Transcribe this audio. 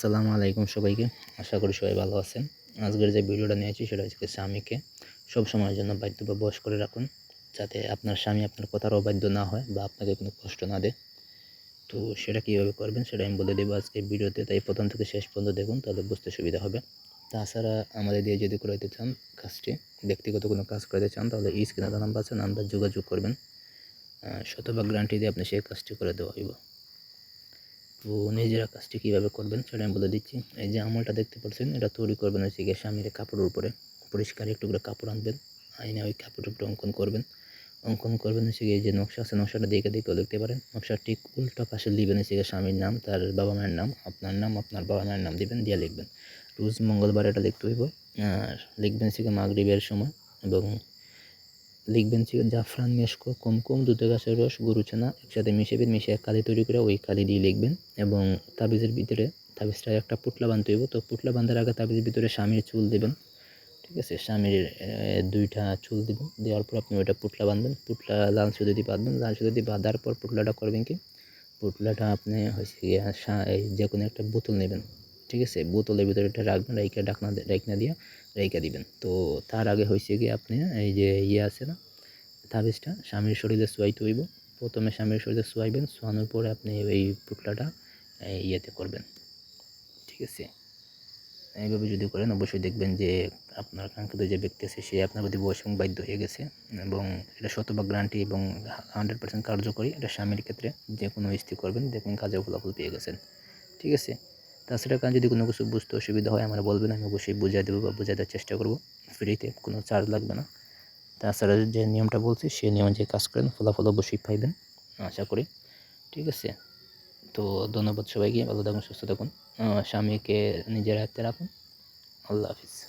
আসসালামু আলাইকুম সবাইকে। আশা করি সবাই ভালো আছেন। আজকের যে ভিডিওটা নিয়েছি সেটা হচ্ছে স্বামীকে সব সময়ের জন্য বাধ্য বা বয়স করে রাখুন, যাতে আপনার স্বামী আপনার কথার অবাধ্য না হয় বা আপনাকে কোনো কষ্ট না দেয়। তো সেটা কীভাবে করবেন সেটা আমি বলে দেবো আজকে ভিডিওতে। তাই প্রথম থেকে শেষ পর্যন্ত দেখুন, তাহলে বুঝতে সুবিধা হবে। তাছাড়া আমাদের দিয়ে যদি করাইতে চান কাজটি, ব্যক্তিগত কোনো কাজ করাতে চান, তাহলে এই স্ক্রিনে নাম্বার আছে, নাম্বার যোগাযোগ করবেন। শতভাগ গ্যারান্টি দিয়ে আপনি সেই কাজটি করে দেওয়া হইব। তো নিজেরা কাজটি কীভাবে করবেন সেটা আমি বলে দিচ্ছি। এই যে আমলটা দেখতে পাচ্ছেন, এটা তৈরি করবেন হচ্ছে গিয়ে স্বামীর কাপড়ের উপরে। পরিষ্কার একটু করে কাপড় আনবেন, আইনে ওই কাপড়ের উপরে অঙ্কন করবেন। অঙ্কন করবেন হচ্ছে গিয়ে যে নকশা আছে, নকশাটা দেখে দেখেও দেখতে পারেন। নকশার ঠিক উল্টা পাশে লিখবেন হচ্ছে গিয়ে স্বামীর নাম, তার বাবা মায়ের নাম, আপনার নাম, আপনার বাবা মায়ের নাম দিবেন, দিয়ে লিখবেন। রোজ মঙ্গলবার এটা লিখতে হইব। আর লিখবেন হচ্ছে গিয়ে মাগরিবের সময় এবং লিখবেন জাফরান মেশকো, কুমকুম, দুধ গাছের রস গরু ছানা একসাথে মিশাবেন মিশিয়ে কালি তৈরি করে ওই কালি দিয়ে লিখবেন এবং তাবিজের ভিতরে তাবিজটা একটা পুটলা বাঁধতে হইব। তো পুটলা বাঁধার আগে তাবিজের ভিতরে স্বামীর চুল দেবেন, ঠিক আছে? স্বামীর দুইটা চুল দেবেন, দেওয়ার পর আপনি ওইটা পুটলা বাঁধবেন, পুটলা লাল সুতো দিয়ে বাঁধবেন, লাল সুতো দিয়ে বাঁধার পর পুটলাটা করবেন কি? পুটলাটা আপনি হয়েছে এই যে কোনো একটা বোতল নেবেন। ঠিক আছে? বোতলের ভিতরে এটা রাখবেন রাইকা ডাকনা রাইকনা দিয়ে রাইকা দিবেন। তো তার আগে হয়েছে কি আপনি এই যে ইয়ে আছে না তাবিজটা স্বামীর শরীরে শোয়াইতে হইব। প্রথমে স্বামীর শরীরে শোয়াইবেন, শোয়ানোর পরে আপনি এই পুটলাটা ইয়েতে করবেন। ঠিক আছে? এইভাবে যদি করেন, অবশ্যই দেখবেন যে আপনার কাঙ্ক্ষিত যে ব্যক্তি আছে, সে আপনার প্রতি বয়স বাধ্য হয়ে গেছে এবং এটা শতভাগ গ্যারান্টি এবং হান্ড্রেড পার্সেন্ট কার্যকরী। এটা স্বামীর ক্ষেত্রে যে কোনো স্ত্রী করবেন, দেখবেন কাজে ফলাফল পেয়ে গেছেন। ঠিক আছে? তাছাড়া কারণ যদি কোনো কিছু বুঝতে অসুবিধা হয়, আমার বলবেন, আমি অবশ্যই বুঝিয়ে দেবো বা বুঝিয়ে দেওয়ার চেষ্টা করব। ফ্রিতে কোনো চার্জ লাগবে না। তাছাড়া যে নিয়মটা বলছি, সে নিয়মে যে কাজ করেন, ফলাফল অবশ্যই পাইবেন, আশা করি। ঠিক আছে? তো ধন্যবাদ সবাইকে, ভালো থাকুন, সুস্থ থাকুন। স্বামীকে নিজের হাতে রাখুন। আল্লাহ হাফিজ।